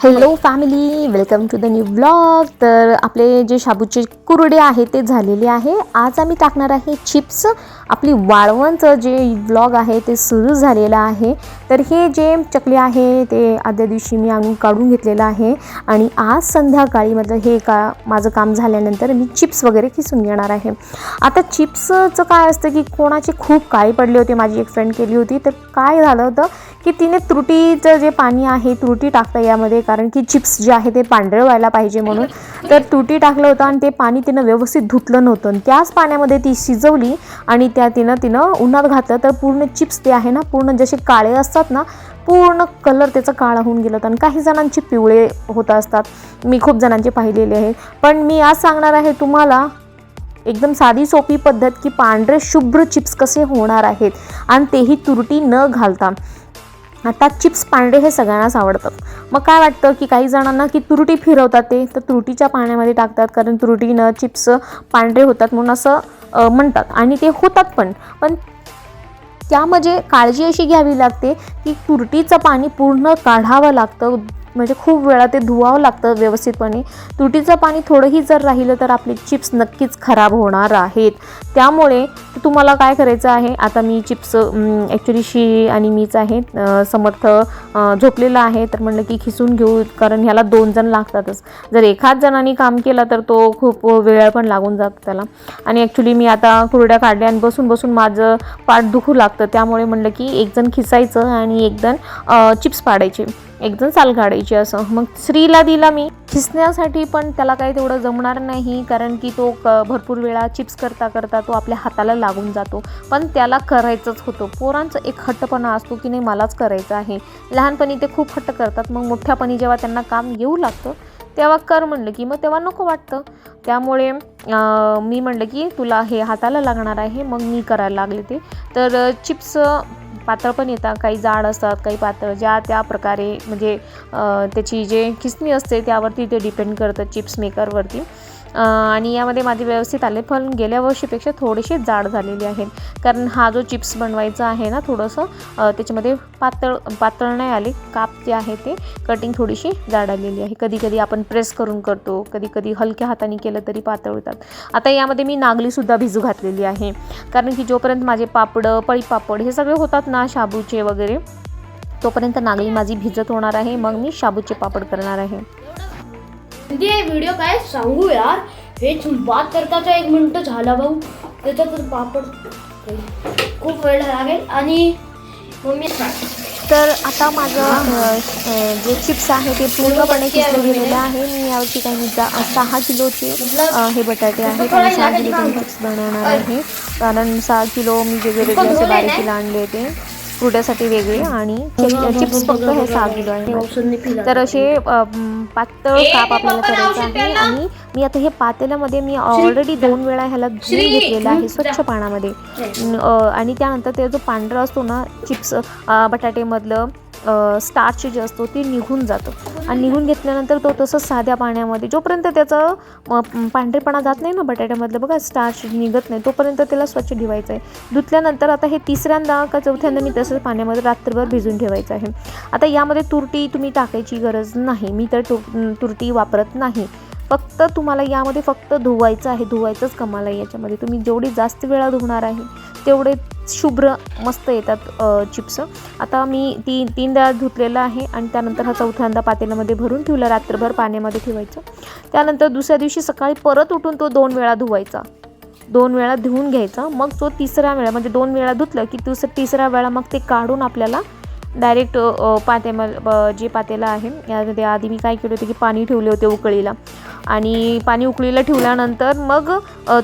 Hello family welcome to the new blog तर आपले जे शाबूचे कुरडे आहे ते झालेले आहे. आज आम्ही टाकणार आहे चिप्स. आपली वाळवणचं जे ब्लॉग आहे ते सुरू झालेलं आहे. तर हे जे चकली आहे ते आदल्या दिवशी मी आणून काढून घेतलेलं आहे. आणि आज संध्याकाळी मतलब हे का माझं काम झाल्यानंतर मी चिप्स वगैरे किसून घेणार आहे. आता चिप्सचं काय असतं की कोणाचे खूप काळी पडले होते माझी एक फ्रेंड केली होती. तर काय झालं होतं की तिने त्रुटीचं जे पाणी आहे त्रुटी टाकतं यामध्ये. कारण की चिप्स जे आहे ते पांढरं व्हायला पाहिजे म्हणून. तर त्रुटी टाकलं होतं आणि ते पाणी तिनं व्यवस्थित धुतलं नव्हतं. आणि त्याच पाण्यामध्ये ती शिजवली आणि त्या त्या तिनं तिनं उन्हात घातलं तर पूर्ण चिप्स ते आहे ना पूर्ण जसे काळे असतात ना पूर्ण कलर त्याचा काळा होऊन गेला आणि काही जणांचे पिवळे होत असतात. मी खूप जणांचे पाहिलेले आहे. पण मी आज सांगणार आहे तुम्हाला एकदम साधी सोपी पद्धत की पांढरे शुभ्र चिप्स कसे होणार आहेत आणि तेही तुरटी न घालता. आता चिप्स पांढरे हे सगळ्यांनाच आवडतात. मग काय वाटतं की काही जणांना की तुरटी फिरवतात ते? तर तुरटीच्या पाण्यामध्ये टाकतात कारण तुरटीनं चिप्स पांढरे होतात म्हणून असं म्हणतात. आणि ते होतात पण. पण त्यामध्ये काळजी अशी घ्यावी लागते की तुरटीचं पाणी पूर्ण काढावं लागतं. म्हणजे खूप वेळा ते धुवावं लागतं व्यवस्थितपणे. तुटीचं पाणी थोडंही जर राहिलं तर आपले चिप्स नक्कीच खराब होणार आहेत. त्यामुळे तुम्हाला काय करायचं आहे आता मी चिप्स ॲक्च्युली शी आणि मीच आहे समर्थ झोपलेला आहे तर म्हणलं की खिसून घेऊ कारण ह्याला दोन जण लागतातच. जर एखाद जणांनी काम केलं तर तो खूप वेळ पण लागून जातो त्याला. आणि ॲक्च्युली मी आता कुरड्या काढल्या आणि बसून बसून माझं पाठ दुखू लागतं. त्यामुळे म्हणलं की एकजण खिसायचं आणि एकजण चिप्स पाडायचे. एकदम जण साल काढायची असं. मग श्रीला दिला मी. खिसण्यासाठी पण त्याला काही तेवढं जमणार नाही कारण की तो क भरपूर वेळा चिप्स करता करता तो आपल्या हाताला लागून जातो. पण त्याला करायचंच होतं. पोरांचं एक हट्टपणा असतो की नाही मलाच करायचं आहे. लहानपणी ते खूप हट्ट करतात. मग मोठ्यापणी जेव्हा त्यांना काम येऊ लागतं तेव्हा कर म्हणलं की मग तेव्हा नको वाटतं. त्यामुळे मी म्हणलं की तुला हे हाताला लागणार आहे मग मी करायला लागले ते. तर चिप्स पातळ पण येतात काही जाड असतात काही पातळ. ज्या त्या प्रकारे म्हणजे त्याची जे खिसणी असते त्यावरती ते डिपेंड करतं चिप्स मेकरवरती आणि यामध्ये माझे व्यवस्थित आले पण गेल्या वर्षीपेक्षा थोडेसे जाड झालेले आहेत कारण हा जो चिप्स बनवायचा आहे ना थोडंसं त्याच्यामध्ये पातळ पातळ नाही आले काप जे आहे ते कटिंग थोडीशी जाड आलेली आहे. कधी कधी आपण प्रेस करून करतो कधी कधी हलक्या हाताने केलं तरी पातळ आता यामध्ये मी नागलीसुद्धा भिजू घातलेली आहे. कारण की जोपर्यंत माझे पापडं पळीपापड हे सगळे होतात ना शाबूचे वगैरे तोपर्यंत नागली माझी भिजत होणार आहे. मग मी शाबूचे पापड करणार आहे. दीदी हे व्हिडिओ काय सांगू यार? हेच बात करताचा एक मिनिट झाला भाऊ. त्याच्यातच पापड खूप वेळ लागेल आणि मम्मी तर आता माझं जे चिप्स आहे ते पूर्णपणे किसलं गेलेलं आहे मी यावर्षी काही जा सहा किलोचे हे बटाटे आहेत आणि सहा किलोचे चिप्स बनवणार आहे. कारण सहा किलो मी वेगळे वेगळे असे बारीकीला आणले होते कुरड्यासाठी वेगळे आणि चिप्स फक्त हे सहा किलो आहे. तर असे पातळ काप आपल्याला करायचं आहे आणि मी आता हे पातेल्यामध्ये मी ऑलरेडी दोन वेळा ह्याला धुवून घेतलेलं आहे स्वच्छ पाण्यामध्ये आणि त्यानंतर ते जो पांढरा असतो ना चिप्स बटाटेमधलं स्टार्च जे असतो ते निघून जातं. आणि निघून घेतल्यानंतर तो तसंच साध्या पाण्यामध्ये जोपर्यंत त्याचं पांढरेपणा जात नाही ना बटाट्यामधलं बघा स्टार्च निघत नाही तोपर्यंत त्याला स्वच्छ ठेवायचं आहे. धुतल्यानंतर आता हे तिसऱ्यांदा का चौथ्यांदा मी तसंच पाण्यामध्ये रात्रभर भिजून ठेवायचं आहे. आता यामध्ये तुरटी तुम्ही टाकायची गरज नाही. मी तर तुरटी वापरत नाही. फक्त तुम्हाला यामध्ये फक्त धुवायचं आहे धुवायचंच कमाल आहे याच्यामध्ये. तुम्ही जेवढी जास्त वेळा धुणार आहे तेवढे शुभ्र मस्त येतात चिप्स. आता मी ती तीनदा धुतलेलं आहे आणि त्यानंतर हा चौथ्यांदा पातेल्यामध्ये भरून ठेवला रात्रभर पाण्यामध्ये ठेवायचं. त्यानंतर दुसऱ्या दिवशी सकाळी परत उठून तो दोन वेळा धुवायचा. दोन वेळा धुवून घ्यायचा. मग तो तिसऱ्या वेळा म्हणजे दोन वेळा धुतलं की दुस तिसऱ्या वेळा मग ते काढून आपल्याला डायरेक्ट पाते जे पातेलं आहे यामध्ये आधी मी काय केलं होतं की पाणी ठेवले होते उकळीला. आणि पाणी उकळीला ठेवल्यानंतर मग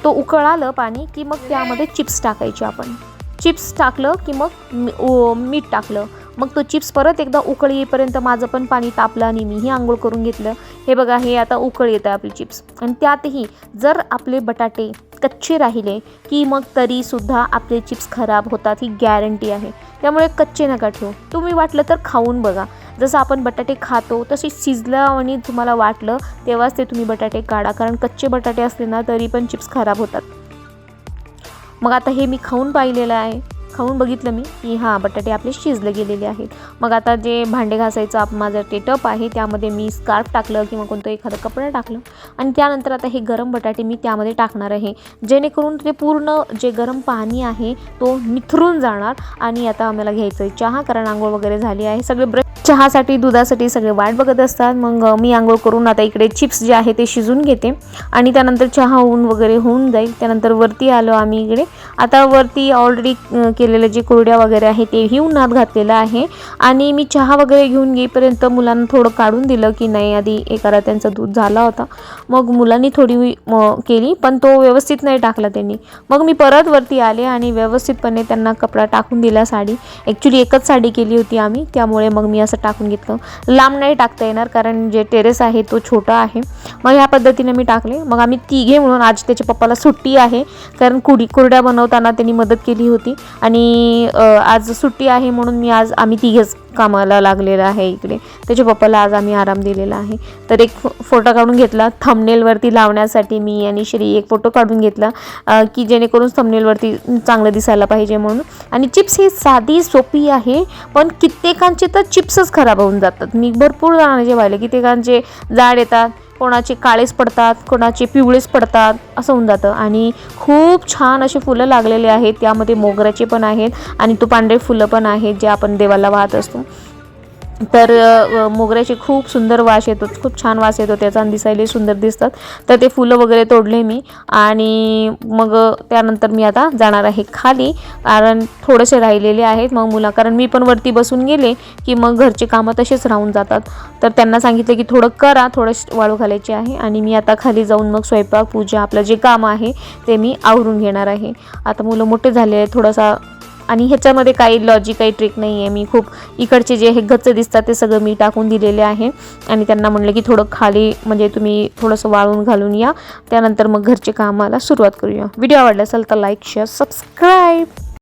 तो उकळालं पाणी की मग त्यामध्ये चिप्स टाकायचे आपण. चिप्स टाकलं की मग मी- ओ- मीठ टाकलं. मग तो चिप्स परत एकदा उकळी येईपर्यंत माझं पण पाणी तापलं आणि मीही आंघोळ करून घेतलं. हे बघा हे आता उकळ येतं आपले चिप्स. आणि त्यातही जर आपले बटाटे कच्चे राहिले की मग तरीसुद्धा आपले चिप्स खराब होतात ही गॅरंटी आहे. त्यामुळे कच्चे नका ठेवू. तुम्ही वाटलं तर खाऊन बघा. जसं आपण बटाटे खातो तसे शिजलं आणि तुम्हाला वाटलं तेव्हाच ते तुम्ही बटाटे काढा. कारण कच्चे बटाटे असले ना तरी पण चिप्स खराब होतात. मग आता हे मी खाऊन पाहिलेलं आहे. खाऊन बघितलं मी की हां बटाटे आपले शिजले गेलेले आहेत. मग आता जे भांडे घासायचं आप माझं ते टप आहे त्यामध्ये मी स्कार्फ टाकलं किंवा कोणतं एखादं कपडा टाकलं. आणि त्यानंतर आता हे गरम बटाटे मी त्यामध्ये टाकणार आहे. जेणेकरून ते पूर्ण जे गरम पाणी आहे तो निथरून जाणार. आणि आता आम्हाला घ्यायचं आहे चहा कारण आंघोळ वगैरे झाली आहे. सगळे ब्रश चहासाठी दुधासाठी सगळे वाट बघत असतात. मग मी आंघोळ करून आता इकडे चिप्स जे आहे ते शिजून घेते. आणि त्यानंतर चहा होऊन वगैरे होऊन जाईल. त्यानंतर वरती आलो आम्ही इकडे. आता वरती ऑलरेडी केलेलं जे कुरड्या वगैरे आहे तेही उन्हात घातलेलं आहे. आणि मी चहा वगैरे घेऊन येईपर्यंत मुलांना थोडं काढून दिलं की नाही आधी एकाला त्यांचं दूध झाला होता. मग मुलांनी थोडी म, केली पण तो व्यवस्थित नाही टाकला त्यांनी. मग मी परत वरती आले आणि व्यवस्थितपणे त्यांना कपडा टाकून दिला साडी. ॲक्च्युली एकच साडी केली होती आम्ही. त्यामुळे मग मी असं टाकून घेतलं. लांब नाही टाकता येणार कारण जे टेरेस आहे तो छोटा आहे. मग ह्या पद्धतीने मी टाकले. मग आम्ही तिघे म्हणून आज त्याच्या पप्पाला सुट्टी आहे कारण कुडी कुरड्या बनवताना त्यांनी मदत केली होती. आणि आज सुट्टी आहे म्हणून मी आज आम्ही तिघेच कामाला लागलेलं आहे इकडे. त्याच्या पप्पाला आज आम्ही आराम दिलेला आहे. तर एक फो फोटो काढून घेतला. थंबनेलवरती लावण्यासाठी मी आणि श्री एक फोटो काढून घेतला की जेणेकरून थंबनेलवरती चांगलं दिसायला पाहिजे म्हणून. आणि चिप्स ही साधी सोपी आहे पण कित्येकांचे तर चिप्सच खराब होऊन जातात. मी भरपूर जणांचे पाहिले कित्येकांचे जाड येतात कोणाचे काळेच पडतात कोणाचे पिवळेच पडतात असं होऊन जातं. आणि खूप छान असे फुलं लागलेले आहेत. त्यामध्ये मोगऱ्याचे पण आहेत आणि तो पांढरे फुलं पण आहेत जे आपण देवाला वाहत असतो. तर मोगऱ्याचे खूप सुंदर वास येतो खूप छान वास येतो त्याचा आणि दिसायला सुंदर दिसतात. तर ते फुलं वगैरे तोडले मी आणि मग त्यानंतर मी आता जाणार आहे खाली कारण थोडेसे राहिलेले आहेत मग मुला कारण मी पण वरती बसून गेले की मग घरचे कामं तसेच राहून जातात. तर त्यांना सांगितलं की थोडं करा थोडं वाळू घालायचे आहे आणि मी आता खाली जाऊन मग स्वयंपाक पूजा आपलं जे काम आहे ते मी आवरून घेणार आहे. आता मुलं मोठे झाले थोडासा आणि ह्याच्यामध्ये काही लॉजिक काही ट्रिक नाही आहे मी खूप इकडचे जे हे गच्च दिसतात ते सगळं मी टाकून दिलेले आहे. आणि त्यांना म्हणलं की थोडं खाली म्हणजे तुम्ही थोडंसं वाळून घालून या. त्यानंतर मग घरचे कामाला सुरुवात करूया. व्हिडिओ आवडला असेल तर लाईक शेअर सबस्क्राईब